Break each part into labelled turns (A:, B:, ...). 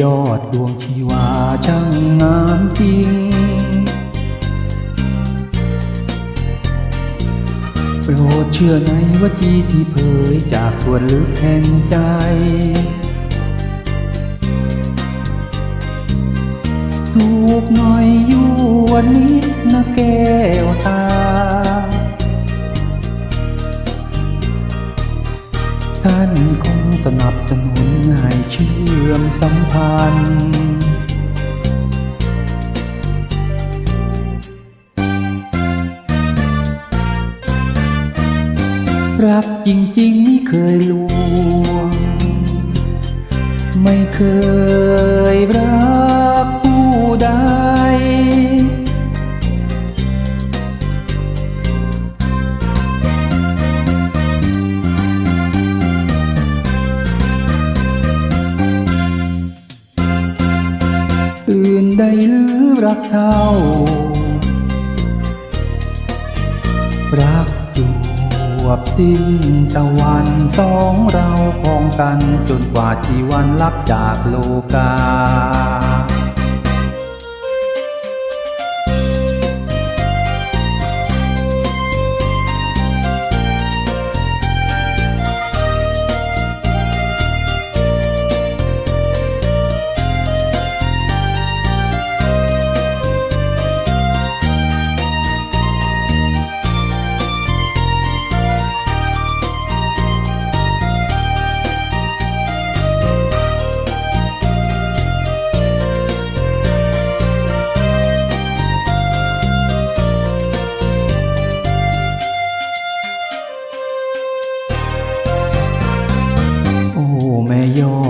A: ยอดดวงชีวาช่างงามจริง โปรดเชื่อในวจีที่เผยจากส่วนลึกแห่งใจ ถูกหน่อยอยู่วันนี้นะแก้วตา ให้เชื่อมสัมพันธ์รักจริงๆไม่เคยลวง ไม่เคย ใดหรือรักเท่า รักจูบสิ้นตะวันสองเราพองกันจนกว่าที่วันลับจากโลกา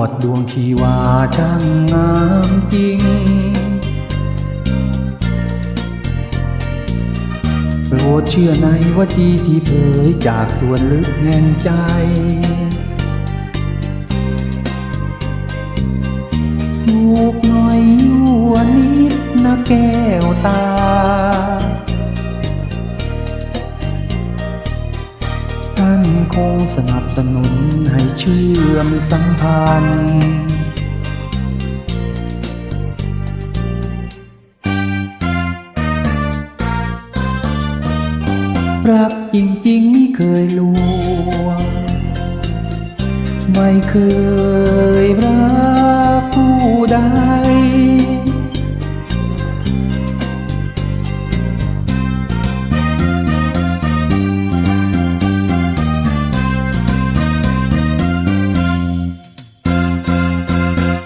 A: ดดวงชีวาช่างงามจริง โปรดเชื่อในวจีที่เผยจากส่วนลึกแห่งใจถูกหน่อยอยู่วนนิดนะแก้วตา นคงสนับสนุนให้เชื่อมสัมพันธ์รักจริงๆไม่เคยลวง ไม่เคยรักผู้ใด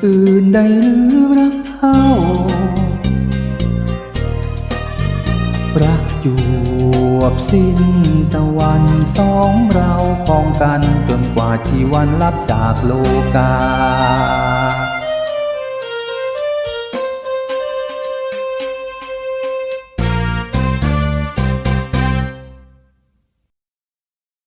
A: อื่นใดหรือรักเท่า รักจูบสิ้นตะวันสองเราคองกันจนกว่าที่วันลับจากโลกา